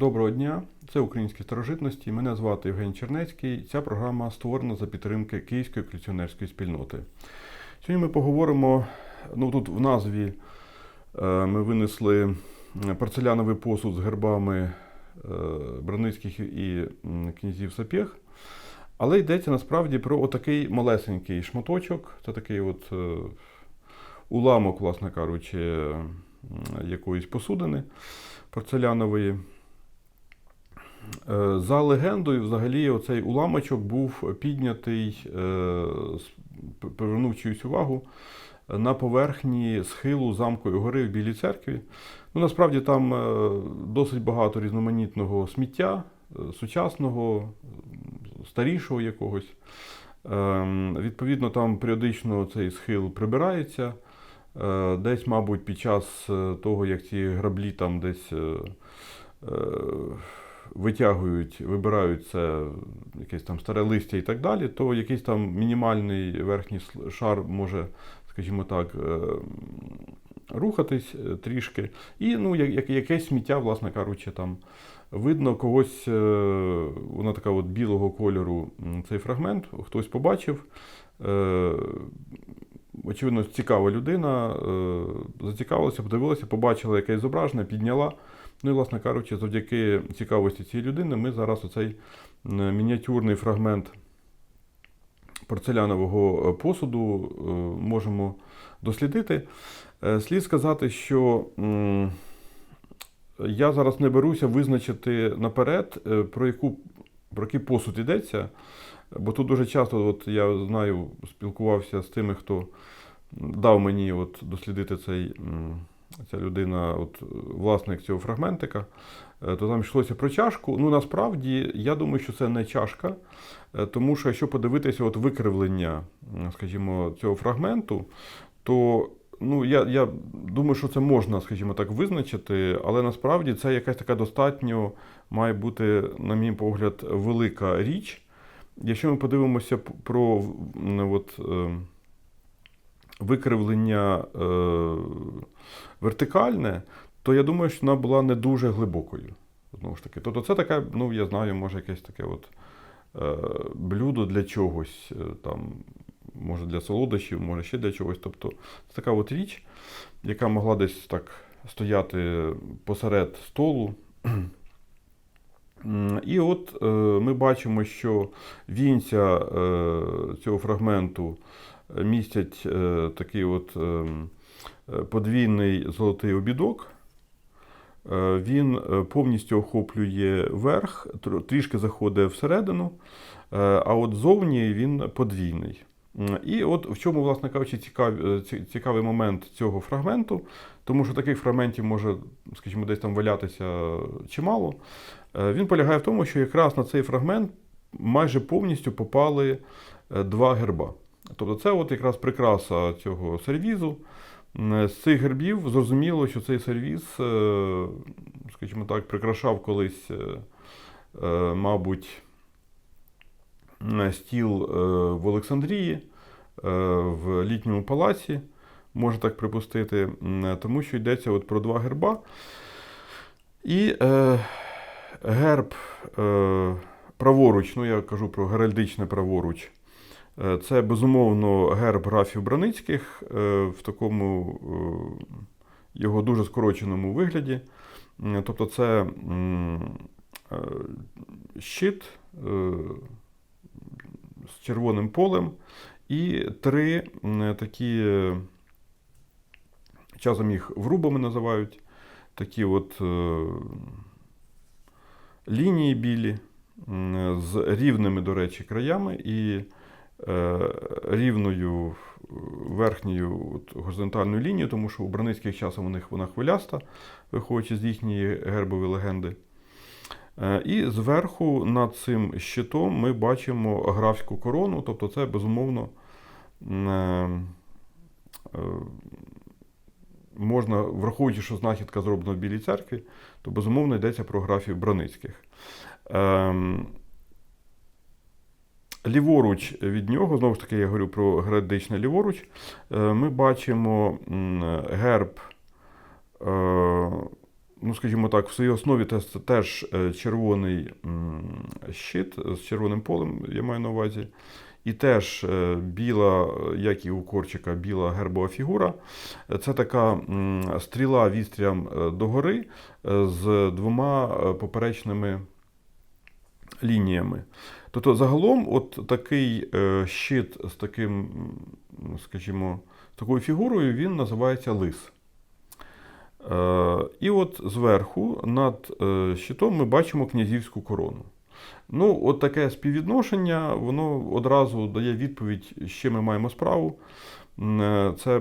Доброго дня, це українські старожитності. Мене звати Євген Чернецький. Ця програма створена за підтримки Київської колекціонерської спільноти. Сьогодні ми поговоримо. Ну тут в назві е, ми винесли порцеляновий посуд з гербами е, Браницьких і князів Сапєх. Але йдеться насправді про отакий малесенький шматочок. Це такий от е, уламок, власне кажучи, якоїсь посудини порцелянової. Е, За легендою, взагалі, оцей уламочок був піднятий, е, привернув чиюсь увагу на поверхні схилу замкової гори в Білій церкві. Ну, насправді там е, досить багато різноманітного сміття, сучасного, старішого якогось. Ем, Відповідно, там періодично цей схил прибирається. Десь, мабуть, під час того, як ці граблі там десь витягують, вибирають це якесь там старе листя і так далі, то якийсь там мінімальний верхній шар може, скажімо так, е, рухатись е, трішки. І ну, якесь сміття, власне кажучи, там видно когось, е, вона така от білого кольору, цей фрагмент, хтось побачив. Очевидно, цікава людина, зацікавилася, подивилася, побачила якесь зображення, підняла. Ну і, власне кажучи, завдяки цікавості цієї людини ми зараз оцей мініатюрний фрагмент порцелянового е, посуду е, можемо дослідити. Е, Слід сказати, що я зараз не беруся визначити наперед, е, про, яку, про який посуд йдеться. Бо тут дуже часто, от я знаю, спілкувався з тими, хто дав мені от дослідити цей, ця людина, от, власник цього фрагментика, е, то там йшлося про чашку. Ну, насправді, я думаю, що це не чашка, е, тому що якщо подивитися от викривлення, скажімо, цього фрагменту, то ну, я, я думаю, що це можна, скажімо так, визначити, але насправді це якась така достатньо має бути, на мій погляд, велика річ. Якщо ми подивимося про от, е, викривлення е, вертикальне, то я думаю, що вона була не дуже глибокою. Знову ж таки. Тобто це таке, ну я знаю, може якесь таке от, е, блюдо для чогось, е, там, може для солодощів, може ще для чогось. Тобто це така от річ, яка могла десь так стояти посеред столу. І от ми бачимо, що вінця цього фрагменту містять е, такий от е, е, подвійний золотий обідок. Е, Він повністю охоплює верх, трішки заходить всередину, а от зовні він подвійний. І от в чому, власне кажучи, цікав, е, цікавий момент цього фрагменту, тому що таких фрагментів може, скажімо, десь там валятися чимало. Він полягає в тому, що якраз на цей фрагмент майже повністю попали два герба. Тобто це от якраз прикраса цього сервізу. З цих гербів зрозуміло, що цей сервіз, е, скажімо так, прикрашав колись, е, е, мабуть, стіл в Олександрії, в літньому палаці, можна так припустити, тому що йдеться от про два герба. І е, герб е, праворуч, ну я кажу про геральдичне праворуч. Е, Це безумовно герб графів Браницьких е, в такому е, його дуже скороченому вигляді. Тобто це щит з червоним полем і три такі, часом їх врубами називають, такі от лінії білі з рівними, до речі, краями і рівною е, верхньою от, горизонтальною лінією, тому що у браницьких часом у них вона хвиляста, виходячи з їхньої гербової легенди. Е, І зверху над цим щитом ми бачимо графську корону, тобто це безумовно е, е, можна, враховуючи, що знахідка зроблена в Білій церкві, то безумовно йдеться про графів Браницьких. Ліворуч від нього, знову ж таки, я говорю про градичне ліворуч, е, ми бачимо герб е, ну, скажімо так, в своїй основі це теж е, червоний щит з червоним полем, я маю на увазі. І теж біла, як і у Корчика, біла гербова фігура. Це така стріла вістрям догори з двома поперечними лініями. Тобто, загалом, от такий е, щит з таким, скажімо, такою фігурою, він називається лис. Е, І от зверху над е, щитом ми бачимо князівську корону. Ну, от таке співвідношення, воно одразу дає відповідь, з чим ми маємо справу. Це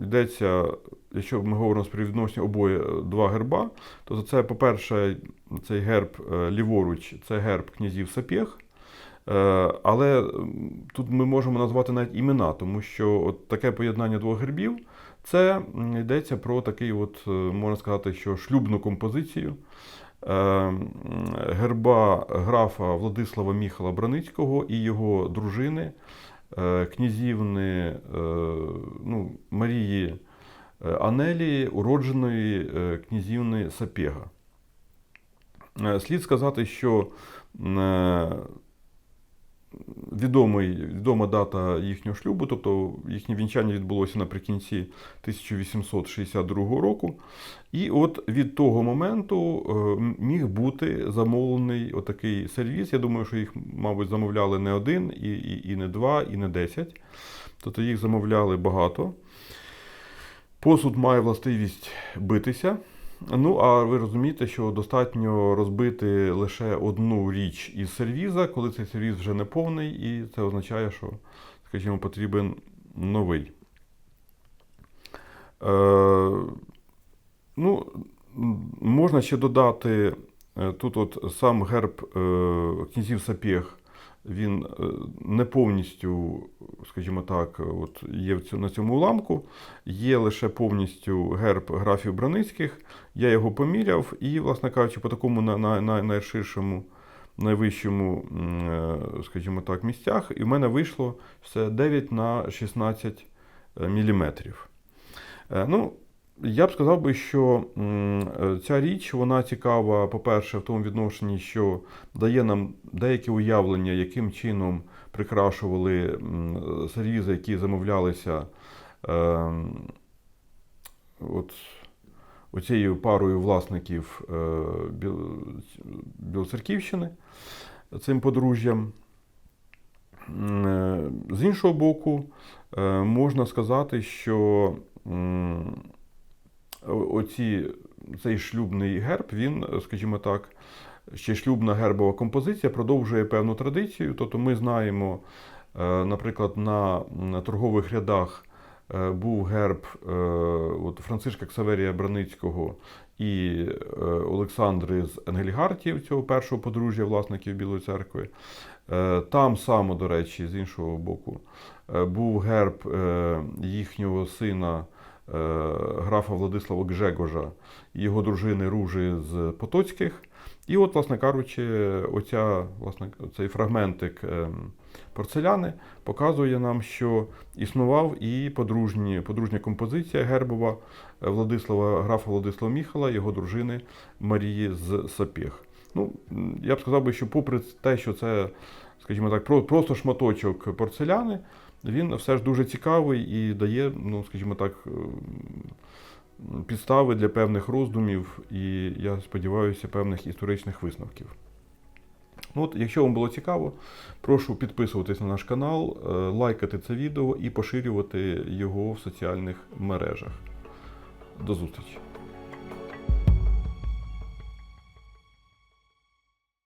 йдеться, якщо ми говоримо співвідношення обоє е, два герба, то це, по-перше, цей герб е, ліворуч, це герб князів Сапєх. Е, Але тут ми можемо назвати навіть імена, тому що от таке поєднання двох гербів це йдеться про такий, от, можна сказати, що шлюбну композицію герба графа Владислава Міхала Браницького і його дружини, князівни е, ну, Марії е, Анелії, уродженої е, князівни Сапєга. Е, Слід сказати, що е, відомий, відома дата їхнього шлюбу, тобто їхнє вінчання відбулося наприкінці 1862 року. І от від того моменту е, міг бути замовлений отакий сервіс. Я думаю, що їх, мабуть, замовляли не один, і, і, і не два, і не десять. Тобто їх замовляли багато. Посуд має властивість битися. Ну, а ви розумієте, що достатньо розбити лише одну річ із сервіза, коли цей сервіз вже не повний, і це означає, що, скажімо, потрібен новий. Е, ну, можна ще додати е, тут от сам герб е, князів Сапєх, він е, не повністю, скажімо так, от є на цьому уламку. Є лише повністю герб графів Браницьких. Я його поміряв, і, власне кажучи, по такому на, на, на найширшому, найвищому, е, скажімо так, місцях, і в мене вийшло все 9 на 16 міліметрів. Е, Ну, я б сказав би, що е, ця річ вона цікава, по-перше, в тому відношенні, що дає нам деяке уявлення, яким чином прикрашували м, сервізи, які замовлялися е, от, оцією парою власників е, Білоцерківщини, цим подружжям. Е, З іншого боку, можна сказати, що оці, цей шлюбний герб, він, скажімо так, ще шлюбна гербова композиція продовжує певну традицію. Тобто ми знаємо, е, наприклад, на, торгових рядах е, був герб е, от Францишка Ксаверія Браницького і Олександри з Енгельгартів, цього першого подружжя власників Білої церкви. Там само, до речі, з іншого боку, був герб е, їхнього сина е, графа Владислава Гжегожа і його дружини Ружі з Потоцьких. І от, власне кажучи, оця, власне, цей фрагментик е, порцеляни показує нам, що існував і подружні, подружня композиція гербова е, Владислава, графа Владислава Міхала, його дружини Марії з Сапєх. Ну, я б сказав би, що попри те, що це, скажімо так, про- просто шматочок порцеляни, він все ж дуже цікавий і дає, ну, скажімо так, підстави для певних роздумів і, я сподіваюся, певних історичних висновків. Ну, от, якщо вам було цікаво, прошу підписуватись на наш канал, е, лайкати це відео і поширювати його в соціальних мережах. До зустрічі!